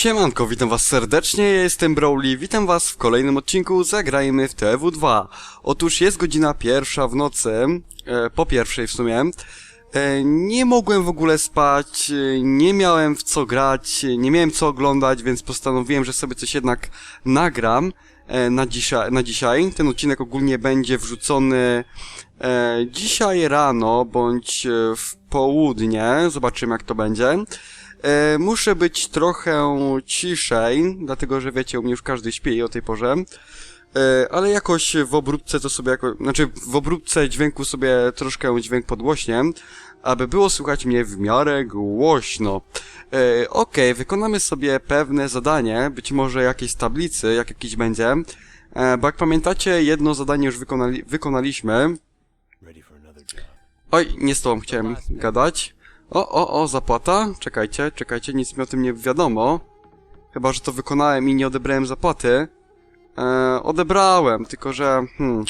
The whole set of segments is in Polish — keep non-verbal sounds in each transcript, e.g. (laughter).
Siemanko, witam was serdecznie, ja jestem Brawly, witam was w kolejnym odcinku Zagrajmy w TW2. Otóż jest godzina pierwsza w nocy, e, po pierwszej w sumie. E, nie mogłem w ogóle spać, e, nie miałem w co grać, e, nie miałem co oglądać, więc postanowiłem, że sobie coś jednak nagram e, na, dzisiaj, na dzisiaj. Ten odcinek ogólnie będzie wrzucony e, dzisiaj rano, bądź e, w południe, zobaczymy jak to będzie. E, muszę być trochę ciszej, dlatego że wiecie, u mnie już każdy śpi o tej porze. E, ale jakoś w obróbce to sobie jako, znaczy w obróbce dźwięku sobie troszkę dźwięk podgłośnie, aby było słychać mnie w miarę głośno. E, Okej, wykonamy sobie pewne zadanie, być może jakieś z tablicy, jak jakiś będzie. E, bo jak pamiętacie, jedno zadanie już wykonali, wykonaliśmy. Oj, nie z tobą chciałem gadać. O, o, o, zapłata? Czekajcie, czekajcie, nic mi o tym nie wiadomo. Chyba, że to wykonałem i nie odebrałem zapłaty. E, odebrałem, tylko że, hmm,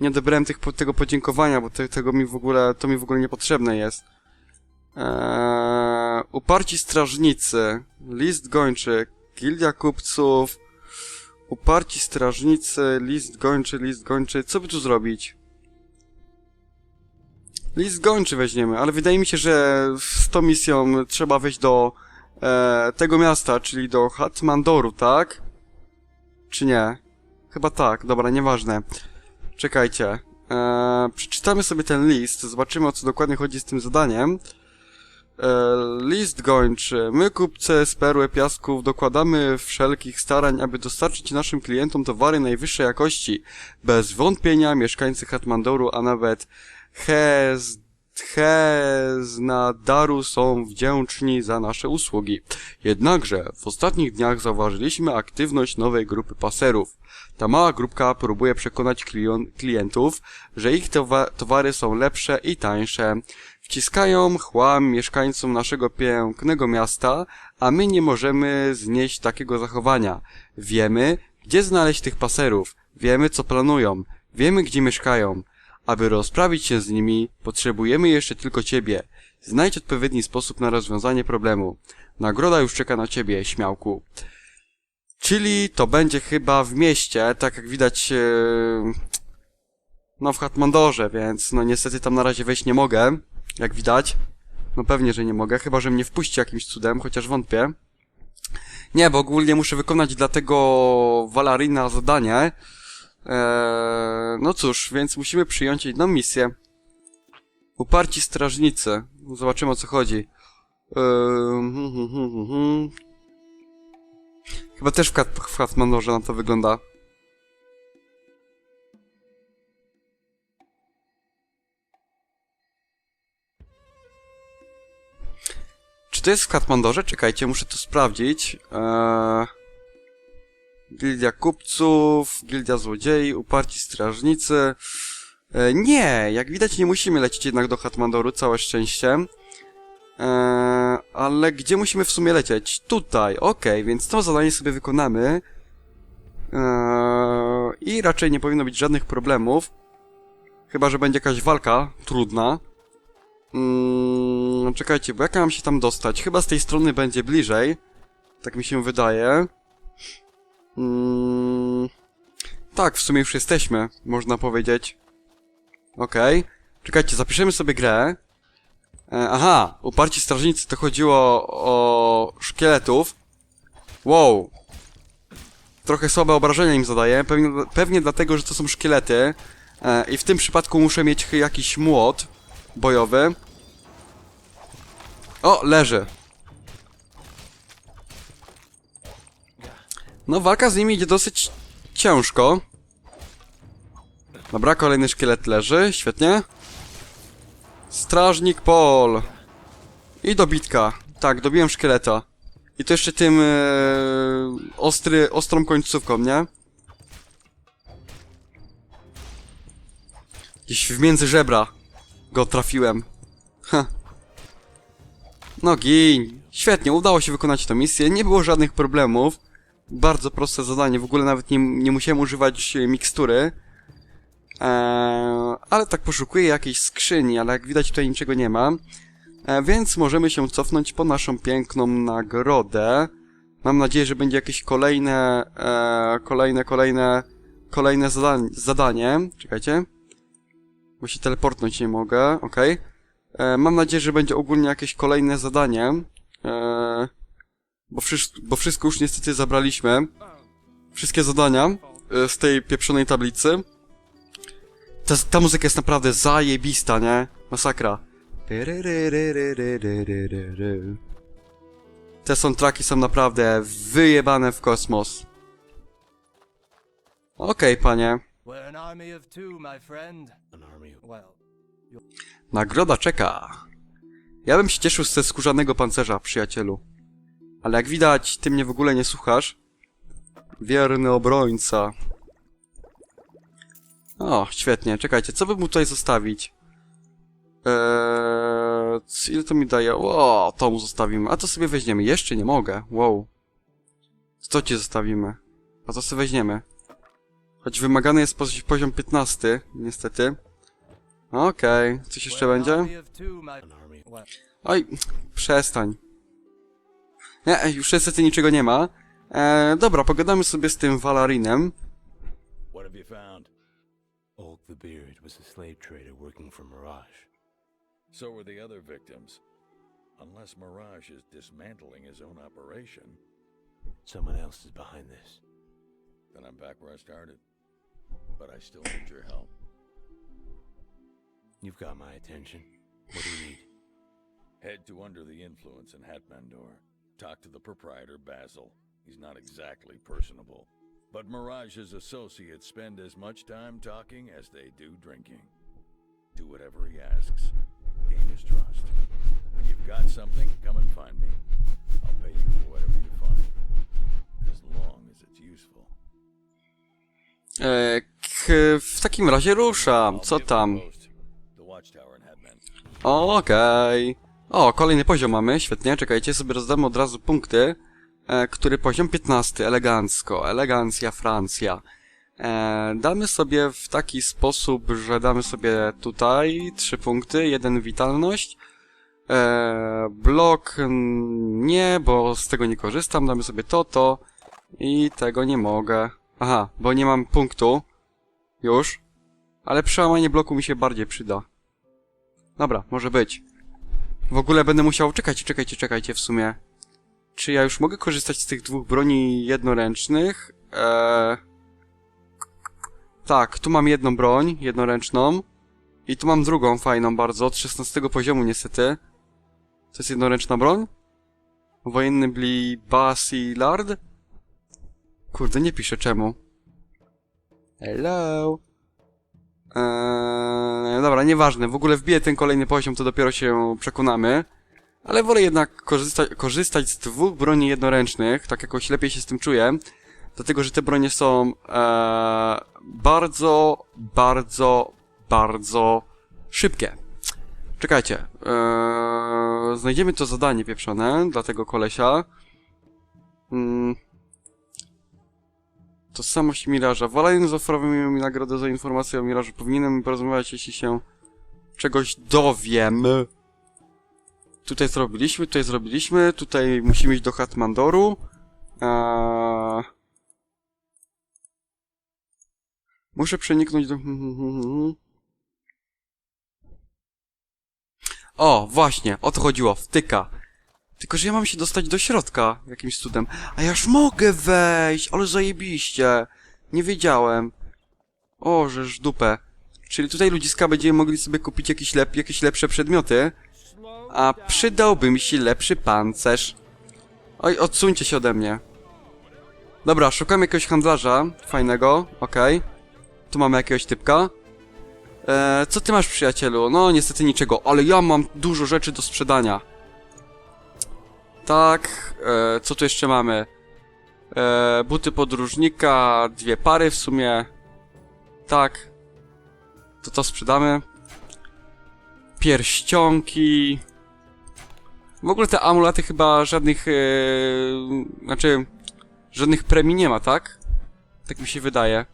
nie odebrałem tych, tego podziękowania, bo te, tego mi w ogóle, to mi w ogóle niepotrzebne jest. E, uparci strażnicy, list gończy, gildia kupców, uparci strażnicy, list gończy, list gończy, co by tu zrobić? List gończy weźmiemy, ale wydaje mi się, że z tą misją trzeba wejść do e, tego miasta, czyli do Hatmandoru, tak? Czy nie? Chyba tak, dobra, nieważne. Czekajcie. E, przeczytamy sobie ten list, zobaczymy o co dokładnie chodzi z tym zadaniem. E, list gończy. My, kupcy z perły piasków, dokładamy wszelkich starań, aby dostarczyć naszym klientom towary najwyższej jakości. Bez wątpienia mieszkańcy Hatmandoru, a nawet Hez, Heznadaru są wdzięczni za nasze usługi. Jednakże w ostatnich dniach zauważyliśmy aktywność nowej grupy paserów. Ta mała grupka próbuje przekonać klientów, że ich towa- towary są lepsze i tańsze. Wciskają chłam mieszkańcom naszego pięknego miasta, a my nie możemy znieść takiego zachowania. Wiemy, gdzie znaleźć tych paserów, wiemy co planują, wiemy gdzie mieszkają. Aby rozprawić się z nimi, potrzebujemy jeszcze tylko ciebie. Znajdź odpowiedni sposób na rozwiązanie problemu. Nagroda już czeka na ciebie, śmiałku. Czyli to będzie chyba w mieście, tak jak widać, e, no w Hatmandorze, więc no niestety tam na razie wejść nie mogę, jak widać. No pewnie, że nie mogę, chyba że mnie wpuści jakimś cudem, chociaż wątpię. Nie, bo ogólnie muszę wykonać dla tego Valarina zadanie. Eee, no cóż, więc musimy przyjąć jedną misję. Uparci strażnicy. Zobaczymy o co chodzi. Eee, hmm, hmm, hmm. Chyba też w, w Hatmanorze na to wygląda. Czy to jest w Katmandorze? Czekajcie, muszę to sprawdzić. Eee... Gildia kupców, gildia złodziei, uparci strażnicy. E, nie, jak widać nie musimy lecieć jednak do Hatmandoru, całe szczęście. E, ale gdzie musimy w sumie lecieć? Tutaj, okej, więc to zadanie sobie wykonamy. E, I raczej nie powinno być żadnych problemów. Chyba, że będzie jakaś walka trudna. Mm, czekajcie, bo jak ja mam się tam dostać? Chyba z tej strony będzie bliżej. Tak mi się wydaje. Mm, tak, w sumie już jesteśmy, można powiedzieć. Okej. Czekajcie, zapiszemy sobie grę. E, aha, uparci strażnicy to chodziło o szkieletów. Wow. Trochę słabe obrażenia im zadaję, pewnie, pewnie dlatego, że to są szkielety. E, I w tym przypadku muszę mieć jakiś młot bojowy. O, leży. No, walka z nimi idzie dosyć ciężko. Dobra, kolejny szkielet leży, świetnie. Strażnik Pol. I dobitka. Tak, dobiłem szkieleta. I to jeszcze tym e, ostry, ostrą końcówką, nie? Gdzieś w między żebra go trafiłem. Ha. No gin. Świetnie, udało się wykonać tę misję, nie było żadnych problemów. Bardzo proste zadanie, w ogóle nawet nie, nie musiałem używać e, mikstury. Eee, ale tak poszukuję jakiejś skrzyni, ale jak widać tutaj niczego nie ma. E, więc możemy się cofnąć po naszą piękną nagrodę. Mam nadzieję, że będzie jakieś kolejne, e, kolejne, kolejne, kolejne zadanie. Czekajcie. Bo się teleportnąć nie mogę, okej. E, Mam nadzieję, że będzie ogólnie jakieś kolejne zadanie. Bo, wszystko, bo wszystko już niestety zabraliśmy. Wszystkie zadania e, z tej pieprzonej tablicy. Ta, ta muzyka jest naprawdę zajebista, nie? Masakra. Te soundtracki są naprawdę wyjebane w kosmos. Okej, panie. Of Well, Nagroda czeka. Ja bym się cieszył ze skórzanego pancerza, przyjacielu. Ale jak widać, ty mnie w ogóle nie słuchasz. Wierny obrońca. O, świetnie. Czekajcie, co by mu tutaj zostawić? Eee, ile to mi daje? O, to mu zostawimy. A to sobie weźmiemy. Jeszcze nie mogę. Wow. Co ci zostawimy? A to sobie weźmiemy. Choć wymagany jest pozi- poziom 15, niestety. Okej, coś jeszcze będzie? Oj, przestań. Nie, już niestety niczego nie ma. E, dobra, pogadamy sobie z tym Valarinem. What have you found? Old the Beard was a slave trader working for Mirage. So were the other victims. Unless Mirage is dismantling his own operation, Someone else is behind this. then I'm back where I started. But I still need your help. You've got my attention. What do you need? Head to Under the Influence in Hatmandor. Talk to the proprietor, Basil. He's not exactly personable. But Mirage's associates spend as much time talking as they do drinking. Do whatever he asks. Gain his trust. When you've got something, come and find me. I'll pay you for whatever you find. As long as it's useful. E, k, w takim razie ruszam. Co tam? the post. The O, kolejny poziom mamy, świetnie. Czekajcie, sobie rozdamy od razu punkty. E, który poziom 15, elegancko. Elegancja, Francja. E, damy sobie w taki sposób, że damy sobie tutaj trzy punkty, jeden witalność. E, blok nie, bo z tego nie korzystam. Damy sobie to, to i tego nie mogę. Aha, bo nie mam punktu. Już. Ale przełamanie bloku mi się bardziej przyda. Dobra, może być. W ogóle będę musiał... Czekajcie, czekajcie, czekajcie w sumie. Czy ja już mogę korzystać z tych dwóch broni jednoręcznych? Eee... Tak, tu mam jedną broń, jednoręczną. I tu mam drugą, fajną bardzo, od 16 poziomu niestety. To jest jednoręczna broń? Wojenny Bli Basilard? Kurde, nie piszę czemu. Hello? Eee, dobra, nieważne. W ogóle wbiję ten kolejny poziom, to dopiero się przekonamy. Ale wolę jednak korzysta korzystać z dwóch broni jednoręcznych, tak jakoś lepiej się z tym czuję. Dlatego, że te bronie są eee, bardzo, bardzo, bardzo szybkie. Czekajcie. Eee, znajdziemy to zadanie pieprzone dla tego kolesia. Mm. Tożsamość Miraża. Walajen zaoferował mi nagrodę za informację o Mirażu. Powinienem porozmawiać, jeśli się czegoś dowiem. Tutaj zrobiliśmy, tutaj zrobiliśmy, tutaj musimy iść do Hatmandoru. Eee... Muszę przeniknąć do... O, właśnie, o to chodziło, wtyka. Tylko, że ja mam się dostać do środka jakimś cudem. A ja już mogę wejść, ale zajebiście. Nie wiedziałem. O, żeż dupę. Czyli tutaj ludziska będziemy mogli sobie kupić jakieś, lep jakieś lepsze przedmioty. A przydałby mi się lepszy pancerz. Oj, odsuńcie się ode mnie. Dobra, szukam jakiegoś handlarza fajnego, okej. Tu mamy jakiegoś typka. Eee, co ty masz, przyjacielu? No, niestety niczego, ale ja mam dużo rzeczy do sprzedania. Tak, e, co tu jeszcze mamy? E, buty podróżnika, dwie pary w sumie. Tak. To to sprzedamy. Pierścionki. W ogóle te amulety chyba żadnych, e, znaczy, żadnych premii nie ma, tak? Tak mi się wydaje.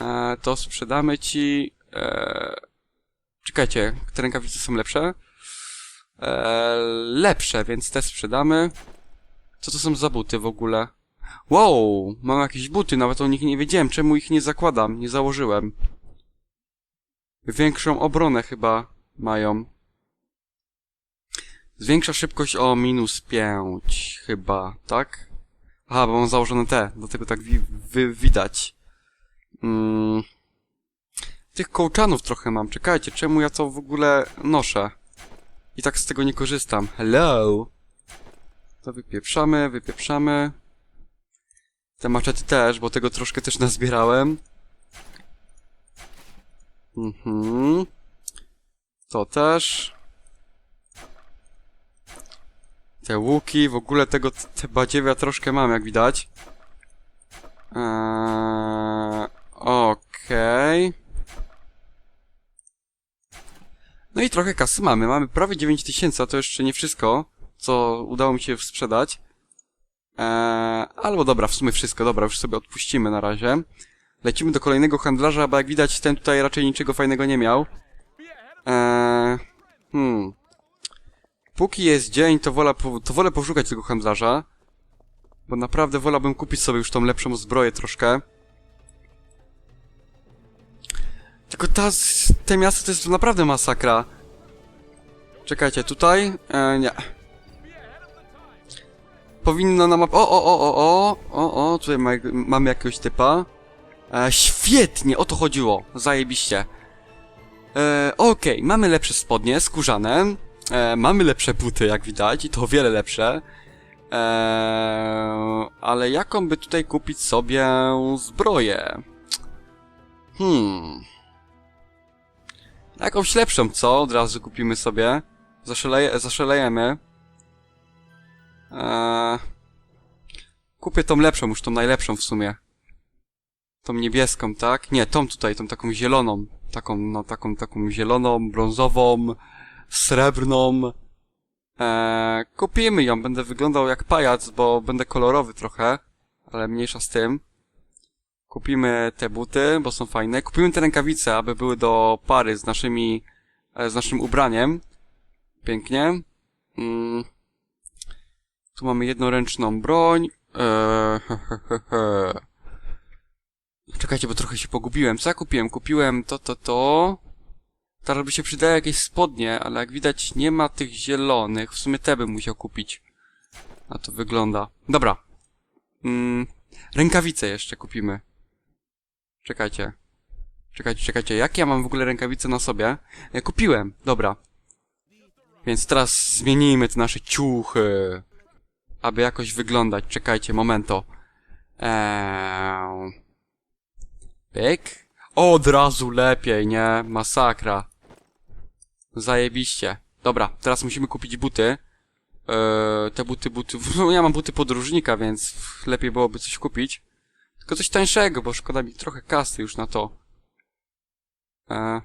E, to sprzedamy ci. E, czekajcie, te rękawice są lepsze? E, lepsze, więc te sprzedamy. Co to są za buty w ogóle? Wow, mam jakieś buty, nawet o nich nie wiedziałem. Czemu ich nie zakładam? Nie założyłem. Większą obronę chyba mają. Zwiększa szybkość o minus 5, chyba, tak? Aha, bo mam założone te, dlatego tak wi wy widać. Mm. Tych kołczanów trochę mam, czekajcie, czemu ja to w ogóle noszę? I tak z tego nie korzystam. Hello! To wypieprzamy, wypieprzamy. Te maczety też, bo tego troszkę też nazbierałem. Mhm. To też. Te łuki, w ogóle tego, te badziewia troszkę mam, jak widać. Eee, Okej. No i trochę kasy mamy. Mamy prawie 9000, a to jeszcze nie wszystko, co udało mi się sprzedać. Eee, albo dobra, w sumie wszystko, dobra, już sobie odpuścimy na razie. Lecimy do kolejnego handlarza, bo jak widać ten tutaj raczej niczego fajnego nie miał. Eee, hmm. Póki jest dzień, to, wola, to wolę poszukać tego handlarza. Bo naprawdę wolałbym kupić sobie już tą lepszą zbroję troszkę. Tylko ta, te miasto to jest naprawdę masakra. Czekajcie, tutaj? E, nie. Powinno nam... O, o, o, o, o, o, o, tutaj ma, mamy jakiegoś typa. E, świetnie, o to chodziło. Zajebiście. E, Okej, mamy lepsze spodnie, skórzane. E, mamy lepsze buty, jak widać, i to o wiele lepsze. E, ale jaką by tutaj kupić sobie zbroję? Hmm. Jakąś lepszą, co? Od razu kupimy sobie. Zaszaleje, zaszalejemy. Eee, kupię tą lepszą, już tą najlepszą w sumie. Tą niebieską, tak? Nie, tą tutaj, tą taką zieloną. Taką, no, taką, taką zieloną, brązową, srebrną. Eee, kupimy ją, będę wyglądał jak pajac, bo będę kolorowy trochę, ale mniejsza z tym. Kupimy te buty, bo są fajne. Kupimy te rękawice, aby były do pary z naszymi, e, z naszym ubraniem. Pięknie. Mm. Tu mamy jednoręczną broń. Eee, he, he, he. Czekajcie, bo trochę się pogubiłem. Co ja kupiłem? Kupiłem to, to, to. Teraz by się przydały jakieś spodnie, ale jak widać nie ma tych zielonych. W sumie te bym musiał kupić. A to wygląda. Dobra. Mm, rękawice jeszcze kupimy. Czekajcie. Czekajcie, czekajcie. Jak ja mam w ogóle rękawice na sobie? Ja kupiłem. Dobra. Więc teraz zmienijmy te nasze ciuchy. Aby jakoś wyglądać. Czekajcie, momento. Eee... Pyk. Od razu lepiej, nie? Masakra. Zajebiście. Dobra, teraz musimy kupić buty. Eee, te buty, buty... (laughs) No, ja mam buty podróżnika, więc lepiej byłoby coś kupić. Tylko coś tańszego, bo szkoda mi trochę kasy już na to. Eee.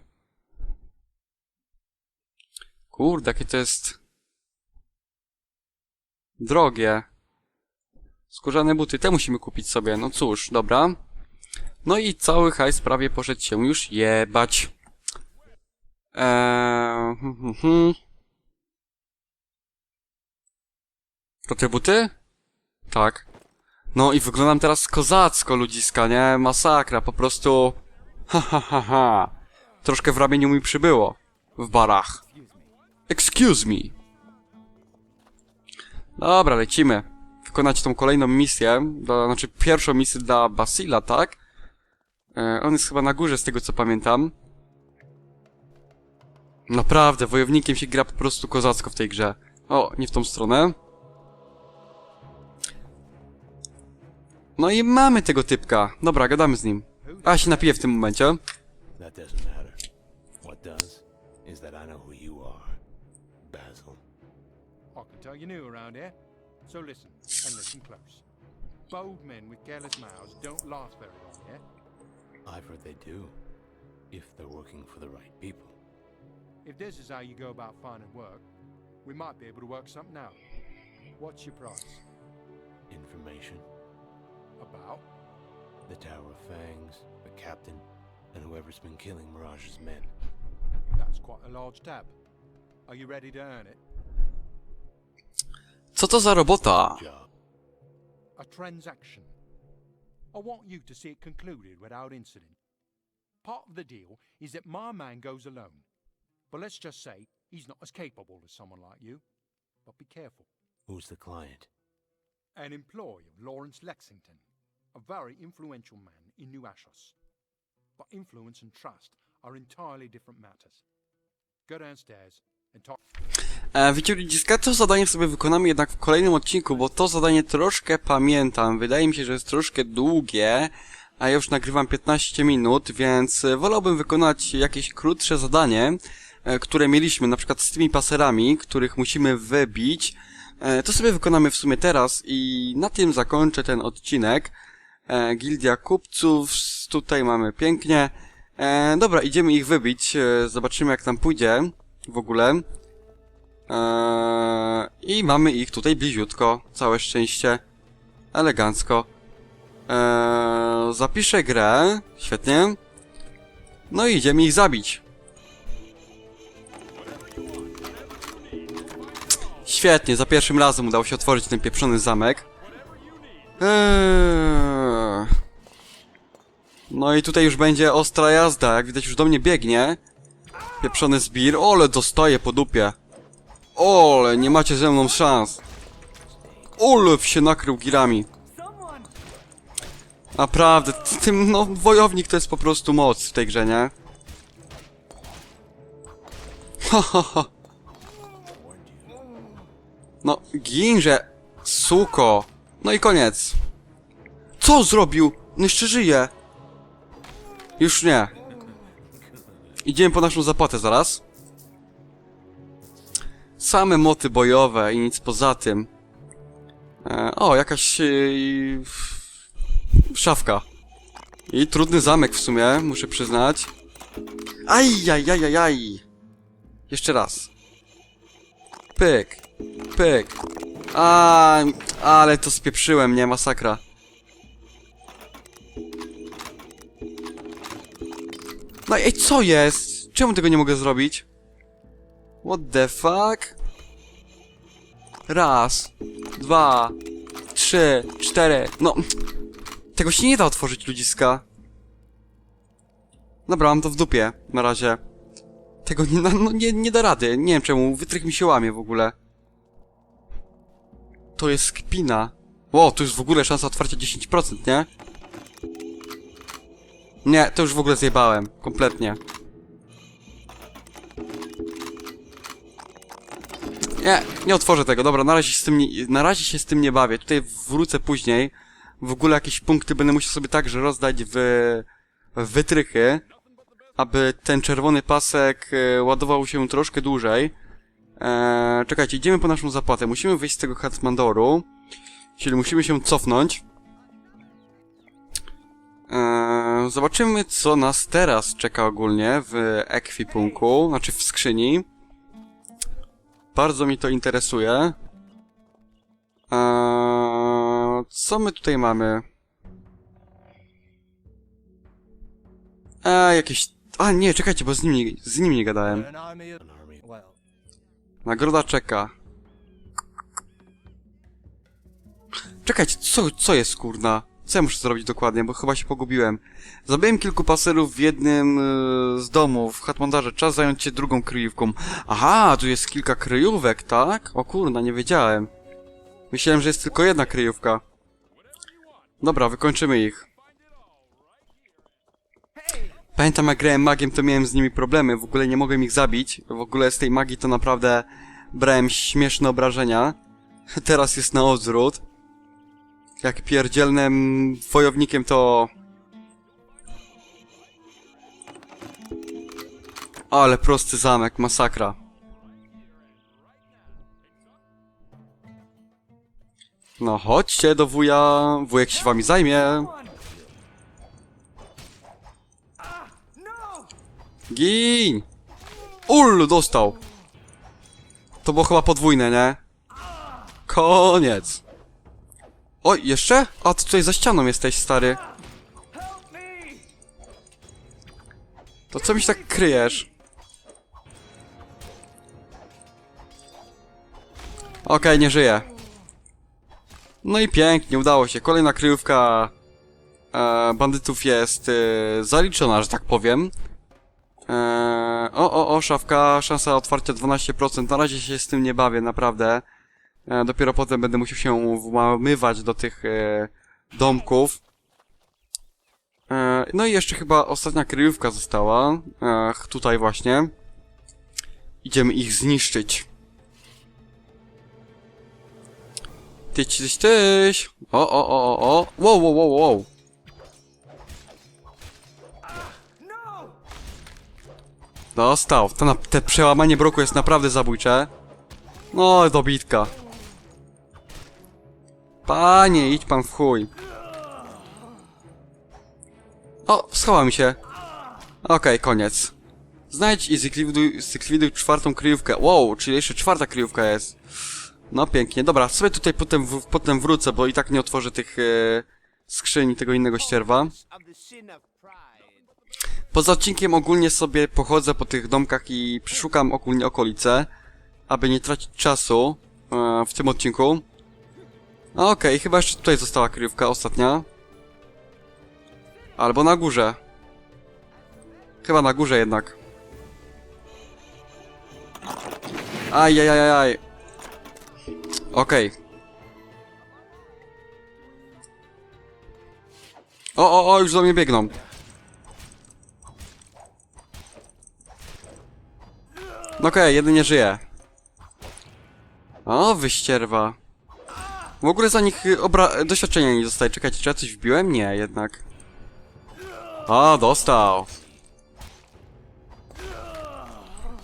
Kurde, jakie to jest... Drogie. Skórzane buty, te musimy kupić sobie. No cóż, dobra. No i cały hajs prawie poszedł się już jebać. Eee. To te buty? Tak. No i wyglądam teraz kozacko, ludziska, nie? Masakra, po prostu... Ha, ha, ha, ha. Troszkę w ramieniu mi przybyło. W barach. Excuse me. Dobra, lecimy. Wykonać tą kolejną misję. Do, znaczy pierwszą misję dla Basila, tak? E, on jest chyba na górze, z tego co pamiętam. Naprawdę, wojownikiem się gra po prostu kozacko w tej grze. O, nie w tą stronę. No i mamy tego typka. Dobra, gadamy z nim. A, się napiję w tym momencie. That doesn't matter. What does is that I know who you are, Basil. I can tell you're new around here. So listen, and listen close. Bold men with careless mouths don't last very long, yeah? I've heard they do, if they're working for the right people. If this is how you go about finding work, we might be able to work something out. What's your price? Information, About? the Tower of Fangs, the captain, and whoever's been killing Mirage's men. That's quite a large tab. Are you ready to earn it? Co to za robota? A transaction. I want you to see it concluded without incident. Part of the deal is that my man goes alone. But let's just say he's not as capable as someone like you. But be careful. Who's the client? An employee of Lawrence Lexington, a very influential man in New Ashos. But influence and trust are entirely different matters. Go downstairs and talk. E, wiecie, ludziska, to zadanie sobie wykonamy jednak w kolejnym odcinku, bo to zadanie troszkę pamiętam. Wydaje mi się, że jest troszkę długie, a już nagrywam 15 minut, więc e, wolałbym wykonać jakieś krótsze zadanie, e, które mieliśmy, na przykład z tymi paserami, których musimy wybić. To sobie wykonamy w sumie teraz i na tym zakończę ten odcinek. E, Gildia kupców, tutaj mamy pięknie. E, dobra, idziemy ich wybić, e, zobaczymy jak tam pójdzie w ogóle. Eee, I mamy ich tutaj bliziutko, całe szczęście, elegancko. Eee, zapiszę grę, świetnie. No i idziemy ich zabić. Świetnie, za pierwszym razem udało się otworzyć ten pieprzony zamek. Eee. No i tutaj już będzie ostra jazda, jak widać już do mnie biegnie. Pieprzony zbir, ole dostaje po dupie. Ole, nie macie ze mną szans. Ole, się nakrył girami. Naprawdę, tym, no, wojownik to jest po prostu moc w tej grze, nie? Ha. No, ginże, suko. No i koniec. Co zrobił? No jeszcze żyje. Już nie. Idziemy po naszą zapłatę zaraz. Same moty bojowe i nic poza tym. E, o, jakaś e, szafka. I trudny zamek w sumie, muszę przyznać. Ajajajajaj. Jeszcze raz. Pyk. Pyk. A, ale to spieprzyłem, nie? Masakra. No ej, co jest? Czemu tego nie mogę zrobić? What the fuck? Raz, dwa, trzy, cztery. No, tego się nie da otworzyć, ludziska. Dobra, mam to w dupie, na razie. Tego nie, no, nie, nie da rady. Nie wiem czemu, wytrych mi się łamie w ogóle. To jest kpina. Ło, tu jest w ogóle szansa otwarcia 10%, nie? Nie, to już w ogóle zjebałem. Kompletnie. Nie, nie otworzę tego. Dobra, na razie, z tym nie, na razie się z tym nie bawię. Tutaj wrócę później. W ogóle jakieś punkty będę musiał sobie także rozdać w, w wytrychy, aby ten czerwony pasek e, ładował się troszkę dłużej. Eee, czekajcie, idziemy po naszą zapłatę. Musimy wyjść z tego Hatmandoru. Czyli musimy się cofnąć. Zobaczymy, co nas teraz czeka ogólnie w ekwipunku, znaczy w skrzyni. Bardzo mi to interesuje. Eee, co my tutaj mamy? Eee, jakieś... A, nie, czekajcie, bo z nimi, z nimi nie gadałem. Nagroda czeka. Czekajcie, co, co jest kurna? Co ja muszę zrobić dokładnie, bo chyba się pogubiłem. Zabiłem kilku paserów w jednym y, z domów w Hatmandarze. Czas zająć się drugą kryjówką. Aha, tu jest kilka kryjówek, tak? O kurna, nie wiedziałem. Myślałem, że jest tylko jedna kryjówka. Dobra, wykończymy ich. Pamiętam jak grałem magiem, to miałem z nimi problemy. W ogóle nie mogłem ich zabić. W ogóle z tej magii to naprawdę brałem śmieszne obrażenia. (laughs) Teraz jest na odwrót. Jak pierdzielnym wojownikiem to... Ale prosty zamek, masakra. No chodźcie do wuja, wujek się wami zajmie. Gin! Ul, dostał. To było chyba podwójne, nie? Koniec. Oj, jeszcze? A, ty tutaj za ścianą jesteś, stary. To co mi się tak kryjesz? Okej, nie żyję. No i pięknie, udało się. Kolejna kryjówka e, bandytów jest e, zaliczona, że tak powiem. E, o, o, o, szafka, szansa otwarcia 12%. Na razie się z tym nie bawię, naprawdę. E, dopiero potem będę musiał się włamywać do tych e, domków. E, no i jeszcze chyba ostatnia kryjówka została. Tutaj właśnie. Idziemy ich zniszczyć. Tyć, tyć, tyś. O, o, o, o, o. Wow, wow, wow, wow. Dostał. To na, te przełamanie broku jest naprawdę zabójcze. No, dobitka. Panie, idź pan w chuj. O, schował mi się. Okej, koniec. Znajdź i zlikwiduj, zlikwiduj czwartą kryjówkę. Wow, czyli jeszcze czwarta kryjówka jest. No pięknie. Dobra, sobie tutaj potem, w, potem wrócę, bo i tak nie otworzę tych e, skrzyni, tego innego ścierwa. Poza odcinkiem ogólnie sobie pochodzę po tych domkach i przeszukam ogólnie okolice, aby nie tracić czasu e, w tym odcinku. No okej, chyba jeszcze tutaj została kryjówka ostatnia. Albo na górze. Chyba na górze jednak. Ajajajaj. Okej. O, o, o, już do mnie biegną. Okej, jeden nie żyje. O, wyścierwa. W ogóle za nich y, obra... doświadczenia nie dostaje. Czekajcie, czy ja coś wbiłem? Nie, jednak. A, dostał.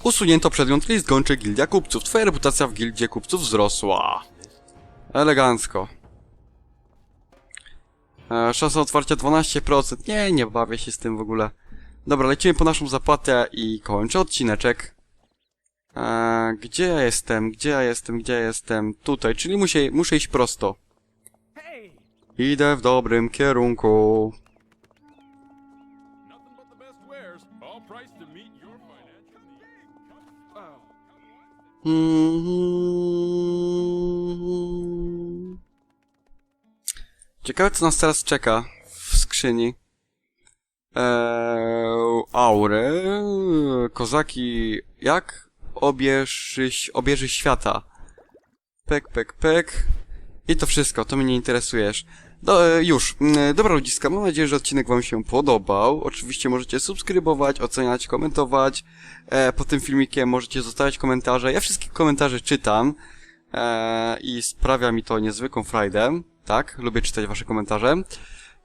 Usunięto przedmiot list gończy Gildia Kupców. Twoja reputacja w Gildzie Kupców wzrosła. Elegancko. E, szansa otwarcia 12%. Nie, nie bawię się z tym w ogóle. Dobra, lecimy po naszą zapłatę i kończę odcineczek. E, gdzie ja jestem? Gdzie ja jestem? Gdzie ja jestem? Tutaj, czyli muszę, muszę iść prosto. Idę w dobrym kierunku. Mhm. Ciekawe, co nas teraz czeka w skrzyni. Eee, aury, kozaki, jak? Obieży, obieży świata. Pek, pek, pek. I to wszystko, to mnie nie interesujesz. Do, e, już. Mm, Dobra ludziska, mam nadzieję, że odcinek wam się podobał. Oczywiście możecie subskrybować, oceniać, komentować. E, pod tym filmikiem możecie zostawiać komentarze. Ja wszystkie komentarze czytam. E, I sprawia mi to niezwykłą frajdę. Tak, lubię czytać wasze komentarze.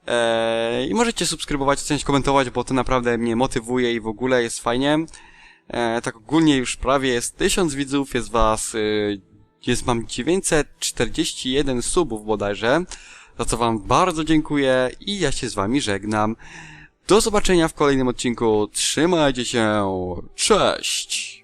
E, I możecie subskrybować, oceniać, komentować, bo to naprawdę mnie motywuje i w ogóle jest fajnie. E, tak ogólnie już prawie jest 1000 widzów, jest was, y, jest mam 941 subów bodajże, za co wam bardzo dziękuję i ja się z wami żegnam. Do zobaczenia w kolejnym odcinku, trzymajcie się, cześć!